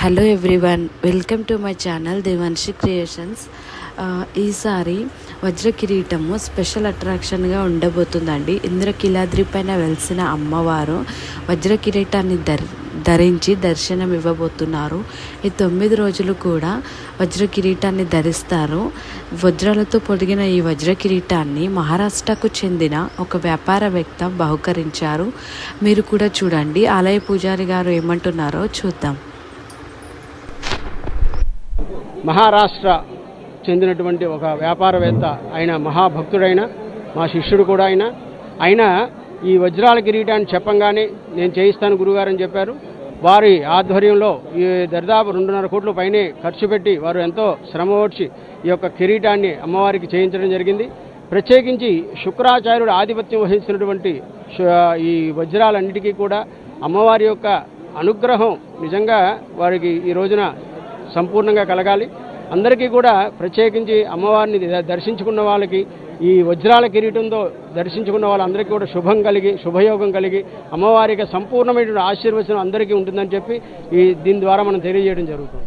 Hello everyone welcome to my channel Devanshi creations ఈసారి వజ్ర కిరీటము స్పెషల్ అట్రాక్షన్గా ఉండబోతుందండి. ఇంద్రకిలాద్రి పైన వెలిసిన అమ్మవారు వజ్ర కిరీటాన్ని ధరి ధరించి దర్శనం ఇవ్వబోతున్నారు. ఈ తొమ్మిది రోజులు కూడా వజ్ర కిరీటాన్ని ధరిస్తారు. వజ్రాలతో పొదిగిన ఈ వజ్ర కిరీటాన్ని మహారాష్ట్రకు చెందిన ఒక వ్యాపారవేత్త బహుకరించారు. మీరు కూడా చూడండి. ఆలయ పూజారి గారు ఏమంటున్నారో చూద్దాం. మహారాష్ట్ర చెందినటువంటి ఒక వ్యాపారవేత్త ఆయన మహాభక్తుడైన మా శిష్యుడు కూడా ఆయన. ఆయన ఈ వజ్రాల కిరీటాన్ని చెప్పంగానే నేను చేయిస్తాను గురుగారని చెప్పారు. వారి ఆధ్వర్యంలో ఈ దరిదాపు రెండున్నర కోట్ల పైనే ఖర్చు పెట్టి వారు ఎంతో శ్రమ ఓడ్చి ఈ యొక్క కిరీటాన్ని అమ్మవారికి చేయించడం జరిగింది. ప్రత్యేకించి శుక్రాచార్యుడు ఆధిపత్యం వహించినటువంటి ఈ వజ్రాలన్నిటికీ కూడా అమ్మవారి యొక్క అనుగ్రహం నిజంగా వారికి ఈ రోజున సంపూర్ణంగా కలగాలి. అందరికీ కూడా ప్రత్యేకించి అమ్మవారిని దర్శించుకున్న వాళ్ళకి ఈ వజ్రాల కిరీటంతో దర్శించుకున్న వాళ్ళందరికీ కూడా శుభం కలిగి శుభయోగం కలిగి అమ్మవారికి సంపూర్ణమైన సంపూర్ణమైనటువంటి ఆశీర్వచనం అందరికీ ఉంటుందని చెప్పి ఈ దీని ద్వారా మనం తెలియజేయడం జరుగుతుంది.